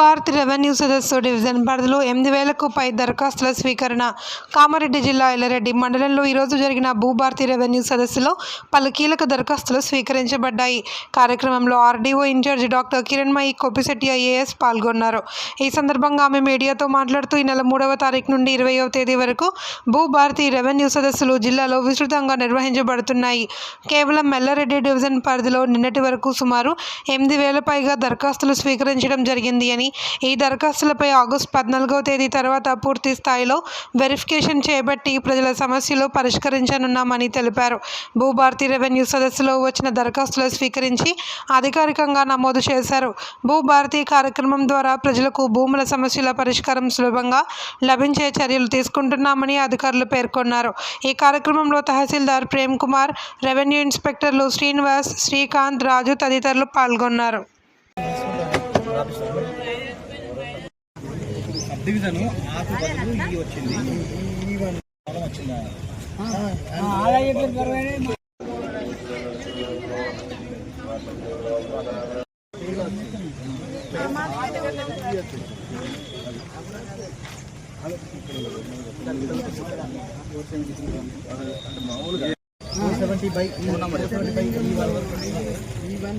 Bharat revenue సదస్సు division పరిధిలో ఎనిమిది వేలకు పై దరఖాస్తుల స్వీకరణ. కామారెడ్డి జిల్లా ఎల్లరెడ్డి మండలంలో ఈరోజు జరిగిన భూభారతి రెవెన్యూ సదస్సులో పలు కీలక దరఖాస్తులు స్వీకరించబడ్డాయి. కార్యక్రమంలో RDO in-charge doctor Kiranmayi Koppisetti IAS పాల్గొన్నారు. ఈ సందర్భంగా ఆమె మీడియాతో మాట్లాడుతూ ఈ నెల మూడవ తారీఖు నుండి ఇరవయవ తేదీ వరకు భూభారతి రెవెన్యూ సదస్సులు జిల్లాలో విస్తృతంగా నిర్వహించబడుతున్నాయి. కేవలం ఎల్లారెడ్డి డివిజన్ పరిధిలో నిన్నటి వరకు సుమారు ఎనిమిది వేల పైగా దరఖాస్తులు స్వీకరించడం జరిగింది అని ఈ దరఖాస్తులపై ఆగస్టు పద్నాలుగవ తేదీ తర్వాత పూర్తి స్థాయిలో వెరిఫికేషన్ చేపట్టి ప్రజల సమస్యలు పరిష్కరించనున్నామని తెలిపారు. భూభారతి రెవెన్యూ సదస్సులో వచ్చిన దరఖాస్తులు స్వీకరించి అధికారికంగా నమోదు చేశారు. భూభారతి కార్యక్రమం ద్వారా ప్రజలకు భూముల సమస్యల పరిష్కారం సులభంగా లభించే చర్యలు తీసుకుంటున్నామని అధికారులు పేర్కొన్నారు. ఈ కార్యక్రమంలో తహసీల్దార్ ప్రేమ్ కుమార్ రెవెన్యూ ఇన్స్పెక్టర్లు శ్రీనివాస్ శ్రీకాంత్ రాజు తదితరులు పాల్గొన్నారు. డివిజన్ ఆకు బదులు ఈ వచ్చింది ఈ వన్ ప్రాబ్లం వచ్చిందా సెవెంటీ బై సెవెంటీ బై ఈ వన్ ఈ వన్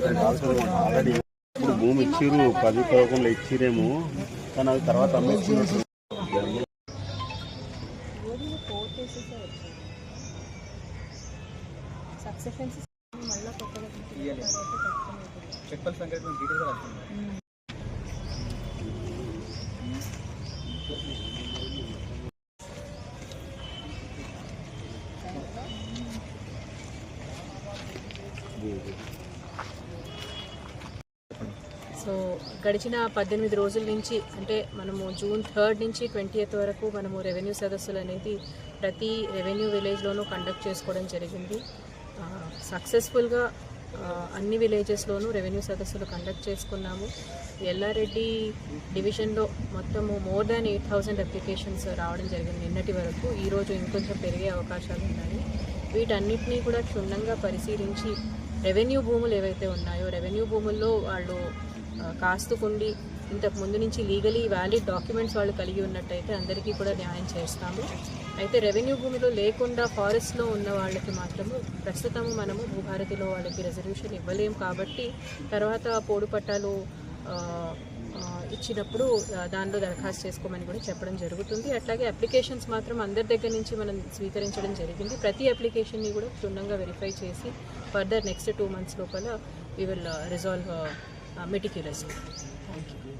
entered. ఇప్పుడు భూమి ఇచ్చిర్రు పది పదకొండులో ఇచ్చిరేమో కానీ అది తర్వాత అమ్మేసుకున్నారు సక్సెషన్స్ మళ్ళీ కొత్తగా చెప్పల్ సంగతి డీటెయిల్గా రాస్తుంది సో గడిచిన పద్దెనిమిది రోజుల నుంచి అంటే మనము జూన్ థర్డ్ నుంచి ట్వంటీ వరకు మనము రెవెన్యూ సదస్సులు అనేది ప్రతి రెవెన్యూ విలేజ్లోనూ కండక్ట్ చేసుకోవడం జరిగింది. సక్సెస్ఫుల్గా అన్ని విలేజెస్లోనూ రెవెన్యూ సదస్సులు కండక్ట్ చేసుకున్నాము. ఎల్లారెడ్డి డివిజన్లో మొత్తము more than eight thousand applications రావడం జరిగింది నిన్నటి వరకు. ఈరోజు ఇంకొంచెం పెరిగే అవకాశాలు ఉన్నాయి. వీటన్నిటినీ కూడా క్షుణ్ణంగా పరిశీలించి రెవెన్యూ భూములు ఏవైతే ఉన్నాయో రెవెన్యూ భూముల్లో వాళ్ళు కాస్తుకుండి ఇంతకు ముందు నుంచి లీగలీ వ్యాలిడ్ డాక్యుమెంట్స్ వాళ్ళు కలిగి ఉన్నట్టయితే అందరికీ కూడా న్యాయం చేస్తాము. అయితే రెవెన్యూ భూమిలో లేకుండా ఫారెస్ట్లో ఉన్న వాళ్ళకి మాత్రము ప్రస్తుతము మనము భూభారతిలో వాళ్ళకి రిజర్వేషన్ ఇవ్వలేము కాబట్టి తర్వాత పోడు పట్టాలు ఇచ్చినప్పుడు దానిలో దరఖాస్తు చేసుకోమని కూడా చెప్పడం జరుగుతుంది. అట్లాగే అప్లికేషన్స్ మాత్రం అందరి దగ్గర నుంచి మనం స్వీకరించడం జరిగింది. ప్రతి అప్లికేషన్ని కూడా క్షుణ్ణంగా వెరిఫై చేసి ఫర్దర్ నెక్స్ట్ టూ మంత్స్ లోపల we will resolve Uh, meticulously. Thank you.